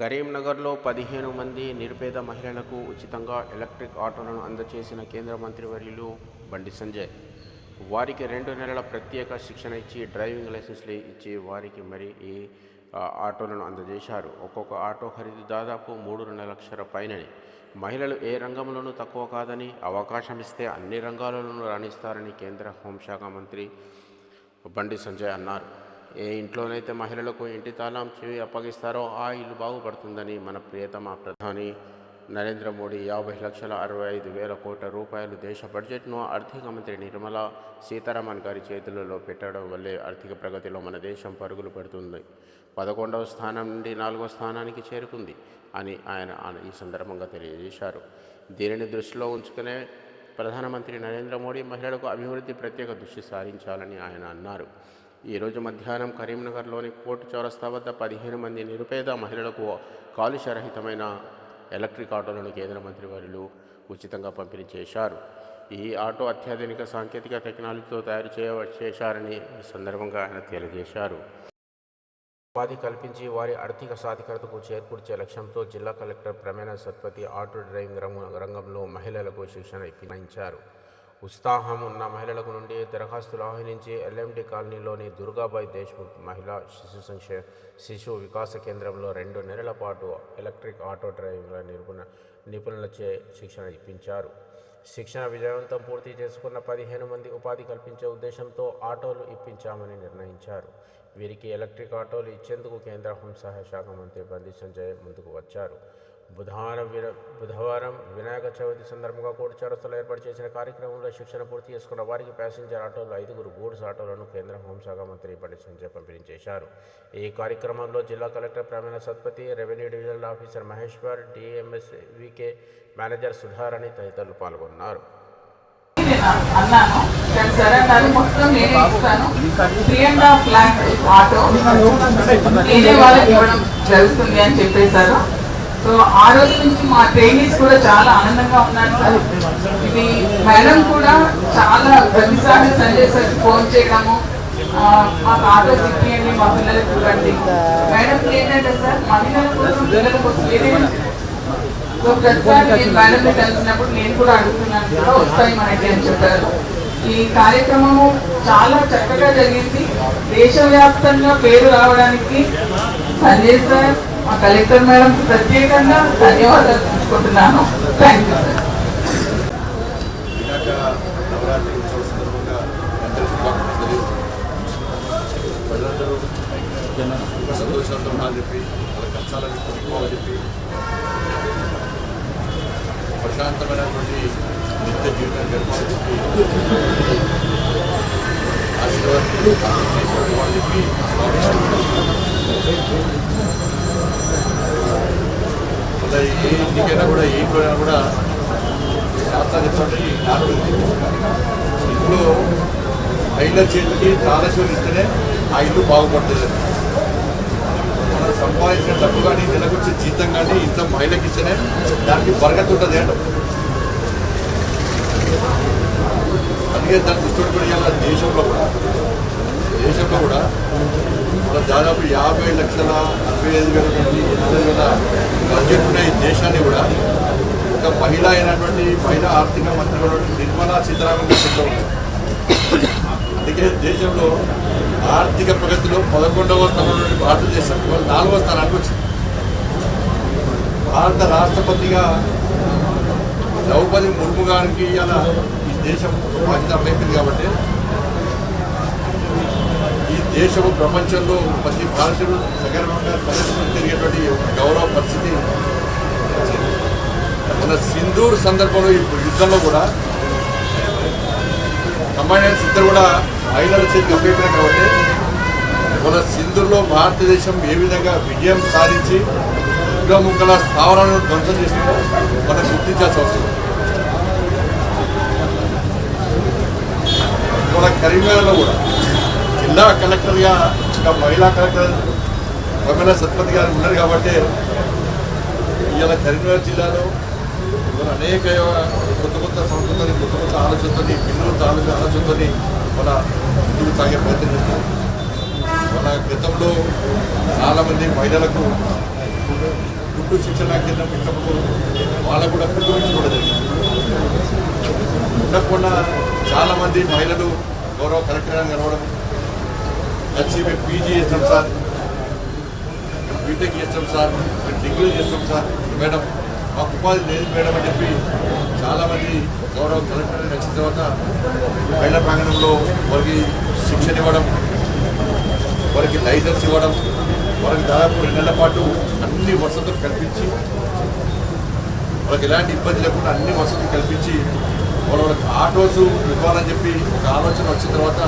కరీంనగర్లో పదిహేను మంది నిరుపేద మహిళలకు ఉచితంగా ఎలక్ట్రిక్ ఆటోలను అందజేసిన కేంద్ర మంత్రివర్యులు బండి సంజయ్. వారికి రెండు నెలల ప్రత్యేక శిక్షణ ఇచ్చి డ్రైవింగ్ లైసెన్స్లు ఇచ్చి వారికి మరి ఈ ఆటోలను అందజేశారు. ఒక్కొక్క ఆటో ఖరీదు దాదాపు మూడున్నర లక్షల పైనని. మహిళలు ఏ రంగంలోనూ తక్కువ కాదని అవకాశం ఇస్తే అన్ని రంగాలలోనూ రాణిస్తారని కేంద్ర హోంశాఖ మంత్రి బండి సంజయ్ అన్నారు. ఏ ఇంట్లోనైతే మహిళలకు ఇంటి తాళం చెవి అప్పగిస్తారో ఆ ఇల్లు బాగుపడుతుందని మన ప్రియతమ ప్రధాని నరేంద్ర మోడీ యాభై లక్షల అరవై ఐదు వేల కోట్ల రూపాయలు దేశ బడ్జెట్ను ఆర్థిక మంత్రి నిర్మలా సీతారామన్ గారి చేతులలో పెట్టడం వల్లే ఆర్థిక ప్రగతిలో మన దేశం పరుగులు పెడుతుంది. పదకొండవ స్థానం నుండి నాలుగవ స్థానానికి చేరుకుంది అని ఆయన ఈ సందర్భంగా తెలియజేశారు. దీనిని దృష్టిలో ఉంచుకునే ప్రధానమంత్రి నరేంద్ర మోడీ మహిళలకు అభివృద్ధి ప్రత్యేక దృష్టి సారించాలని ఆయన అన్నారు. ఈరోజు మధ్యాహ్నం కరీంనగర్లోని కోర్టు చౌరస్తా వద్ద పదిహేను మంది నిరుపేద మహిళలకు కాలుష్యరహితమైన ఎలక్ట్రిక్ ఆటోలను కేంద్ర మంత్రి వారిలు ఉచితంగా పంపిణీ చేశారు. ఈ ఆటో అత్యాధునిక సాంకేతిక టెక్నాలజీతో తయారు చేయ చేశారని ఈ సందర్భంగా ఆయన తెలియజేశారు. ఉపాధి కల్పించి వారి ఆర్థిక సాధికారతకు చేకూర్చే లక్ష్యంతో జిల్లా కలెక్టర్ ప్రమేణ సత్పతి ఆటో డ్రైవింగ్ రంగ- రంగంలో మహిళలకు శిక్షణ ఇప్పించారు. ఉత్సాహం ఉన్న మహిళలకు నుండి దరఖాస్తులు ఆహ్వానించి ఎల్ఎండి కాలనీలోని దుర్గాబాయ్ దేశ్ముఖ్ మహిళా శిశు సంక్షే శిశు వికాస కేంద్రంలో రెండు నెలల పాటు ఎలక్ట్రిక్ ఆటో డ్రైవింగ్ల నిపుణ నిపుణులచే శిక్షణ ఇప్పించారు. శిక్షణ విజయవంతం పూర్తి చేసుకున్న పదిహేను మంది ఉపాధి కల్పించే ఉద్దేశంతో ఆటోలు ఇప్పించామని నిర్ణయించారు. వీరికి ఎలక్ట్రిక్ ఆటోలు ఇచ్చేందుకు కేంద్ర హోంసహాయ శాఖ మంత్రి బండి సంజయ్ ముందుకు వచ్చారు. బుధవారం విన బుధవారం వినాయక చవితి సందర్భంగా కోటి చౌరస్తాలో ఏర్పాటు చేసిన కార్యక్రమంలో శిక్షణ పూర్తి చేసుకున్న వారికి ప్యాసింజర్ ఆటోలు ఐదుగురు గూడ్స్ ఆటోలను కేంద్ర హోంశాఖ మంత్రి బండి సంజయ్ పంపిణీ చేశారు. ఈ కార్యక్రమంలో జిల్లా collector ప్రమేణ Satpathy revenue divisional officer Maheshwar DMS VK manager Sudharani తదితరులు పాల్గొన్నారు. నేను అన్నాను సరే అన్నారు మొత్తం నేనే ఇస్తాను three and half lakh auto నేనే వాళ్ళకి ఇవ్వడం జరుగుతుంది అని చెప్పేశారు. సో ఆ రోజు నుంచి మా ట్రైనీస్ కూడా చాలా ఆనందంగా ఉన్నారు సార్. ఇది మేడం కూడా చాలా ప్రతిసారి సంజయ్ సార్ ఫోన్ చేయడము మా మాకు ఆటో తిప్పియండి మా పిల్లలకు చూడండి మేడం ఏంటంటే సార్ మహిళల కోసం పిల్లల కోసం ఏదైనా సో ప్రతిసారి నేను మేడంని కలిసినప్పుడు నేను కూడా అడుగుతున్నాను కూడా వస్తాయి మనకి? అని చెప్పారు. ఈ కార్యక్రమము చాలా చక్కగా జరిగింది. దేశవ్యాప్తంగా పేరు రావడానికి సంజయ్ సార్ మా కలెక్టర్ మేడం ప్రత్యేకంగా ధన్యవాదాలు తెలుసుకుంటున్నాను. థ్యాంక్ యూ సార్ నవరాత్రి ఉండాలని చెప్పి వాళ్ళ చెప్పి ప్రశాంతమైనటువంటి నిత్య జీవితాన్ని గడపాలని చెప్పి చెప్పి మళ్ళీ ఇంటికైనా కూడా ఏం ఇంట్లోనైనా కూడా శాస్త్రాలు చెప్పండి నాటు ఇంట్లో మహిళ చేతికి తాళశివులు ఇస్తేనే ఆ ఇల్లు బాగుపడుతుంది. మనం సంపాదించిన డబ్బు కానీ నెలకొచ్చే జీతం కానీ ఇంత మహిళకి ఇస్తేనే దానికి బరగతి ఉంటుంది అంట అందుకే దాన్ని దృష్టి పెట్టుకుని దేశంలో కూడా. దేశంలో కూడా మన దాదాపు యాభై లక్షల అరవై ఐదు వేల మంది ఎనభై వేల బడ్జెట్ ఉన్న ఈ దేశాన్ని కూడా ఒక మహిళ అయినటువంటి మహిళా ఆర్థిక మంత్రి నిర్మలా సీతారామన్ గారి ఉంది. అందుకే దేశంలో ఆర్థిక ప్రగతిలో పదకొండవ స్థానంలో నుండి భారతదేశం నాలుగవ స్థానానికి వచ్చింది భారత రాష్ట్రపతిగా ద్రౌపది ముర్ము గారికి ఇలా ఈ దేశం బాధ్యత అప్పైపోయింది కాబట్టి దేశము ప్రపంచంలో ప్రతి భారతీయుడు సగర్వంగా తలెత్తుకుని తిరిగేటువంటి గౌరవ పరిస్థితి మన సింధూర్ సందర్భంలో ఇప్పుడు యుద్ధంలో కూడా కమాండెంట్స్ ఇద్దరు కూడా మహిళల చేతికి అప్పైపోయినాయి కాబట్టి మన సింధూర్లో భారతదేశం ఏ విధంగా విజయం సాధించి ముక్కల స్థావరాలను ధ్వంసం చేసిందో మనం గుర్తించాల్సిన అవసరం. మన కరీంనగర్లో కూడా జిల్లా కలెక్టర్గా ఇంకా మహిళా కలెక్టర్ రమణ సత్పతి గారు ఉన్నారు కాబట్టి ఇవాళ కరీంనగర్ జిల్లాలో ఇవాళ అనేక కొత్త కొత్త సంస్కృతిని కొత్త కొత్త ఆలోచనతోని పిల్లలతో ఆలోచన ఆలోచనతోని మన ముందుకు సాగే ప్రయత్నం చేస్తాం మన గతంలో చాలామంది మహిళలకు గుడ్డు శిక్షణ కింద పెట్టినప్పుడు వాళ్ళకు కూడా ఫుడ్ నుంచి కూడా జరిగింది ఉండకుండా చాలామంది మహిళలు గౌరవ కలెక్టర్ గారిని కలవడం వచ్చి మేము పీజీ చేస్తాం సార్. బీటెక్ చేస్తాం సార్. మేము డిగ్రీ చేస్తాం సార్. మేడం మాకు ఉపాధి లేదు మేడం అని చెప్పి చాలామంది గౌరవ కలెక్టర్ గారిని వచ్చిన తర్వాత మహిళా ప్రాంగణంలో వారికి శిక్షణ ఇవ్వడం వారికి లైసెన్స్ ఇవ్వడం వారికి దాదాపు రెండు నెలల పాటు అన్ని వసతులు కల్పించి వాళ్ళకి ఎలాంటి ఇబ్బంది లేకుండా అన్ని వసతులు కల్పించి వాళ్ళ వాళ్ళకి ఆటోస్ ఇవ్వాలని చెప్పి ఒక ఆలోచన వచ్చిన తర్వాత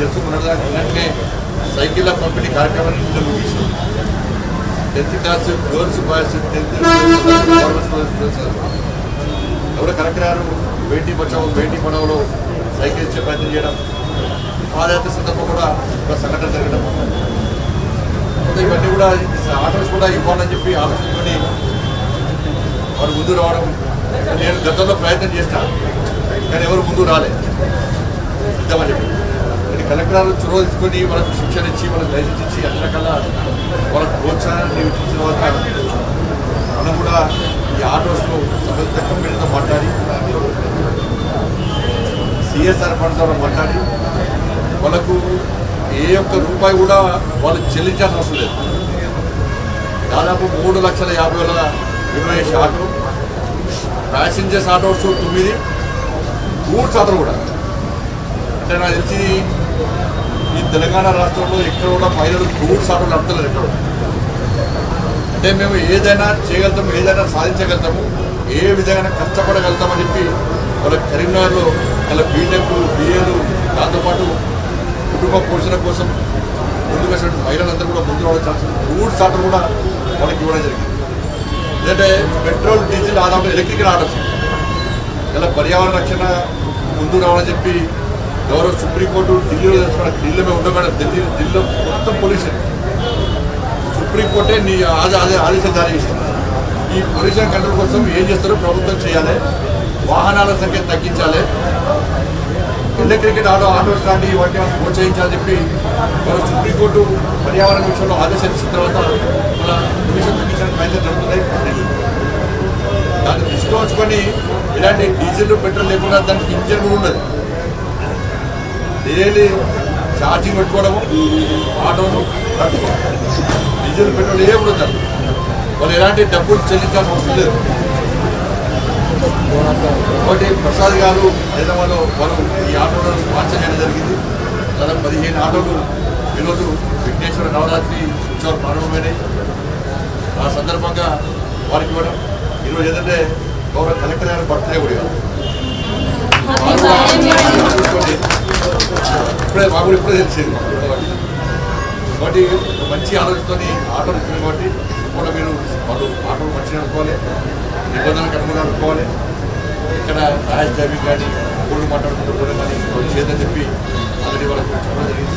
తెలుసు తెలుసుకున్నదానికి వెంటనే సైకిళ్ళ పంపిణీ కార్యక్రమాన్ని ఇంట్లో tenth class girls boys tenth ఎవరు కలెక్టర్ గారు బేటీ బచావో బేటీ పడవలో సైకిల్ ఇచ్చే ప్రయత్నం చేయడం. పాదయాత్ర సందర్భం కూడా ఒక సంఘటన జరగడం. ఇవన్నీ కూడా ఆటోస్ కూడా ఇవ్వాలని చెప్పి ఆలోచించుకొని వారు ముందు రావడం. నేను గతంలో ప్రయత్నం చేస్తాను కానీ ఎవరు ముందు రాలేదు ఇద్దామని చెప్పి. కలెక్టర్లు చొరవ తీసుకొని వాళ్ళకు శిక్షణ ఇచ్చి వాళ్ళకి లైసెన్స్ ఇచ్చి అన్ని రకాల వాళ్ళకి ప్రోత్సాహాన్ని ఇచ్చిన తర్వాత మనం కూడా ఈ ఆటోస్లో సంబంధిత కంపెనీతో మాట్లాడి సిఎస్ఆర్ ఫండ్స్ ద్వారా మాట్లాడి వాళ్ళకు ఏ ఒక్క రూపాయి కూడా వాళ్ళు చెల్లించాల్సిన అవసరం లేదు. దాదాపు మూడు లక్షల యాభై వేల ఇరవై ఆటో ప్యాసింజర్స్ ఆటోస్ తొమ్మిది గూడ్స్ ఆటోలు కూడా. అంటే నాకు తెలిసి ఈ తెలంగాణ రాష్ట్రంలో ఎక్కడ కూడా మహిళలు గూడ్స్ సాటలు నడతలేదు ఎక్కడ. అంటే మేము ఏదైనా చేయగలుగుతాము ఏదైనా సాధించగలుగుతాము ఏ విధంగా కష్టపడగలుగుతామని చెప్పి వాళ్ళ కరీంనగర్లో వాళ్ళ బీటెక్ బిఏలు దాంతోపాటు కుటుంబ పోషణ కోసం ముందుకు వచ్చిన మహిళలందరూ కూడా ముందు రావడం ఛాన్స్ సాటలు కూడా వాళ్ళకి ఇవ్వడం జరిగింది. ఎందుకంటే పెట్రోల్ డీజిల్ ఆదాయం ఎలక్ట్రికల్ ఆడవచ్చు ఇలా పర్యావరణ రక్షణ ముందు రావాలని చెప్పి గౌరవ సుప్రీంకోర్టు ఢిల్లీలో తెలుసుకోవడం ఢిల్లీలో ఉండకూడదు ఢిల్లీ ఢిల్లీలో మొత్తం పొల్యూషన్ సుప్రీంకోర్టే నీ ఆద అదే ఆదేశాలు జారీ చేసింది. ఈ పొల్యూషన్ కంట్రోల్ కోసం ఏం చేస్తారో ప్రభుత్వం చేయాలి. వాహనాల సంఖ్య తగ్గించాలి. పిల్ల క్రికెట్ ఆడో ఆటోస్ లాంటి వాటిని ప్రోత్సహించాలని చెప్పి మన సుప్రీంకోర్టు పర్యావరణ విషయంలో ఆదేశాలు ఇచ్చిన తర్వాత మన పొల్యూషన్ తగ్గించడానికి ప్రయత్నం జరుగుతున్నాయి. దాన్ని దృష్టిలో ఉంచుకొని ఇలాంటి డీజిల్ పెట్రోల్ లేకుండా దానికి ఇంజన్ కూడా ఉండదు డైలీ ఛార్జింగ్ పెట్టుకోవడము ఆటోను డీజిల్ పెట్రోల్ ఏ కూడా వాళ్ళు ఎలాంటి డబ్బులు చెల్లించాల్సిన అవసరం లేదు. ఒకటి ప్రసాద్ గారు హైదరాబాద్లో వారు ఈ ఆటోలను స్పాన్సర్ చేయడం జరిగింది. దాదాపు పదిహేను ఆటోలు ఈరోజు విఘ్నేశ్వర నవరాత్రి ఉత్సవాలు ప్రారంభమైనాయి. ఆ సందర్భంగా వారికి ఇవ్వడం ఈరోజు ఏంటంటే గౌరవ కలెక్టర్ గారి బర్త్డే కూడా నాకు కూడా ఇప్పుడే తెలిసేది. కాబట్టి మంచి ఆలోచనతోని ఆటలు ఇస్తుంది కాబట్టి కూడా మీరు వాళ్ళు ఆటోలు మంచిగా అనుకోవాలి నిబంధనలకు అనుగుణంగా అనుకోవాలి ఇక్కడ ర్యాష్ డ్రైవింగ్ కానీ ఊళ్ళు మాట్లాడుకుంటూ కూడా కానీ చేత చెప్పి ఆల్రెడీ వాళ్ళకి చెప్పడం జరిగింది.